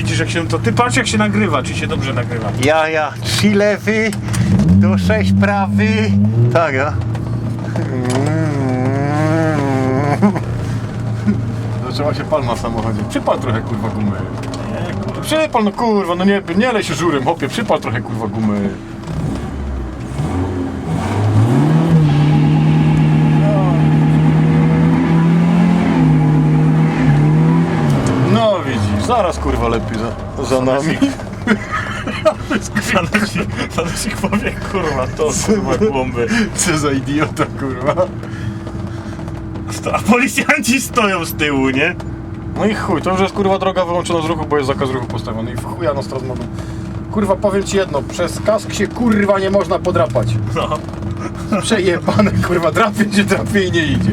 Widzisz jak się to... Ty patrz jak się nagrywa, czy się dobrze nagrywa. Ja, ja. Trzy lewy, do sześć prawy. Tak, ja. Zaczęła się palma w samochodzie. Przypal trochę kurwa gumy. Nie, kurwa. Przypal no kurwa, no nie, nie lej się żurem, hopie, przypal trochę kurwa gumy. No widzisz, lepiej za, za nami. Fanusik powie, kurwa, to kurwa głąby. Co za idiota kurwa. A policjanci stoją z tyłu, nie? No i chuj, to już jest kurwa droga wyłączona z ruchu, bo jest zakaz ruchu postawiony i w chuja nas teraz mogą. Kurwa powiem ci jedno, przez kask się kurwa nie można podrapać. No. Przejebane kurwa, drapie się drapie i nie idzie.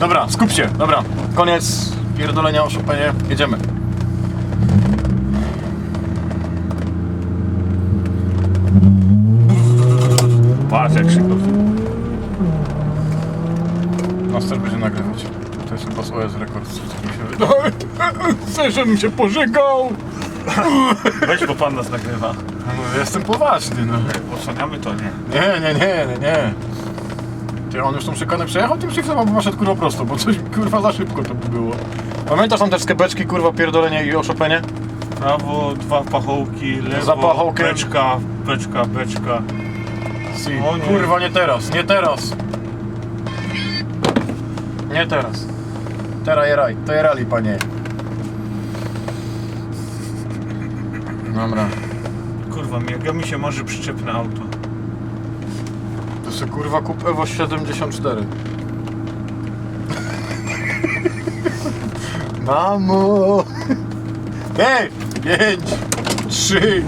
Dobra, skup się, dobra. Koniec pierdolenia o Chopinie, jedziemy. Patrz jak szybko. Nas też będzie nagrywać. To jest chyba OS rekord, co mi się wydaje. Chcę, żebym się pożegał! Weź, bo pan nas nagrywa. No, jestem poważny, no. Odsłaniamy to, nie? Nie, nie, nie, nie, nie. Ty, on już tą szykanę przejechał tym shiftem, albo poszedł kurwa prosto, bo coś kurwa za szybko to by było. Pamiętasz tam te skebeczki, kurwa, pierdolenie i oszopenie? Prawo, dwa pachołki, lewo, Za pachołkiem. beczka, beczka, beczka. Si. O nie. Kurwa, nie teraz, nie teraz. Nie teraz. Teraz jeraj, to jerali, panie. Dobra. Kurwa, jak mi się marzy przyczepne auto. To sobie kurwa kup Evo 74. Mamo! Ej! 5, 3,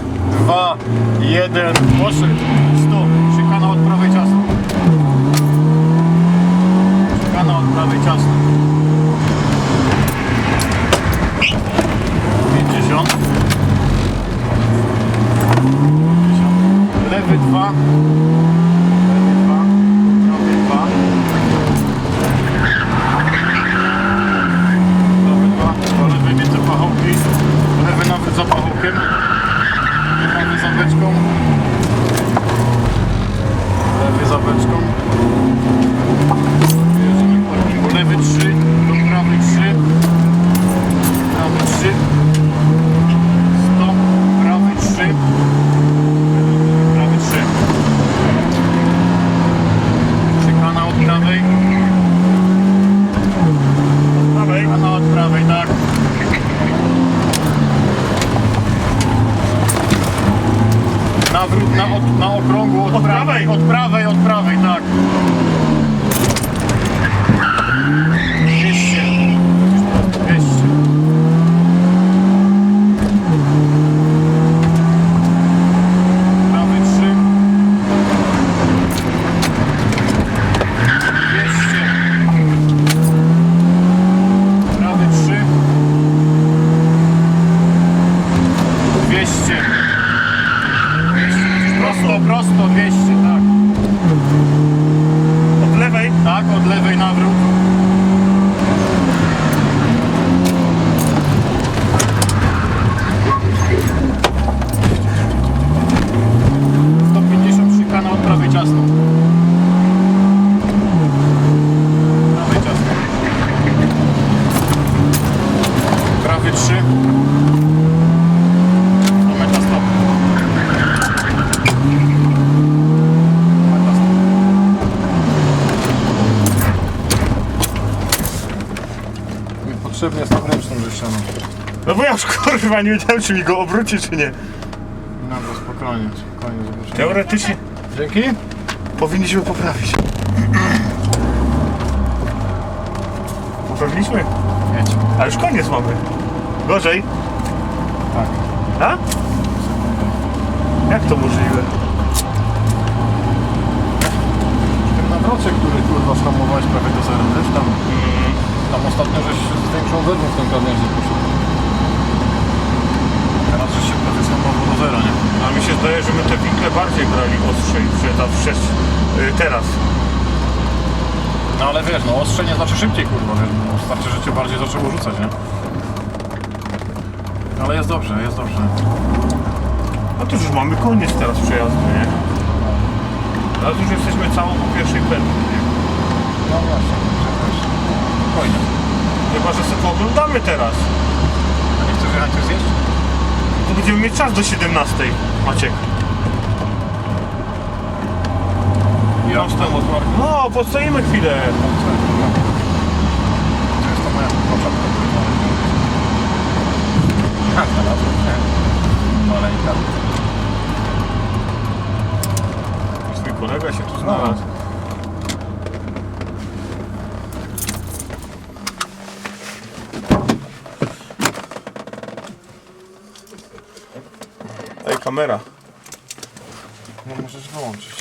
2, 1, poszedł. Justin. Okrągło od, Od prawej. Od prawej, od prawej, tak. 200. 200. Prawy 3. 200. Prawy 3. 200. 200. Prosto, prosto, 200, tak. Od lewej. Tak, od lewej nawrót. Sto pięćdziesiąt szykana od prawej ciasno. Prawej ciasno. Prawy 3. Meta stop. Meta stop. Potrzebnie jest tą ręczną rześcianą. No bo ja już kurwa nie wiedziałem czy mi go obróci czy nie. Dobra, spokojnie, spokojnie, zobaczymy. Teoretycznie Dzięki. Powinniśmy poprawić. Poprawiliśmy? Jedź. A już koniec mamy. Gorzej. Tak. A? Jak to możliwe? Ten nawrocie, który kurwa shamowałeś prawie do zera, wiesz, tam, tam ostatnio żeś z większą wydmą w tym gawędzi poszedł. Teraz żeś się prawie shamował do zera, nie? A mi się zdaje, że my te winkle bardziej brali ostrzej, że ta wszerz, y, teraz. No ale wiesz, no ostrze nie znaczy szybciej, kurwa, wiesz, no, starczy, że cię bardziej zaczęło rzucać, nie? Ale jest dobrze, jest dobrze. No to już mamy koniec teraz przejazdu, nie? Teraz już jesteśmy całą po pierwszej pętli, nie? No właśnie, spokojnie. Chyba, że sobie oglądamy teraz. A nie chcesz jechać coś zjeść? Będziemy mieć czas do 17, Maciek. Ja wstałem od Marka. No, postoimy chwilę. To jest to moja początka. Tak, znalazłem, nie? Maleńka. Twój kolega się tu znalazł. Kamera. No możesz wyłączyć.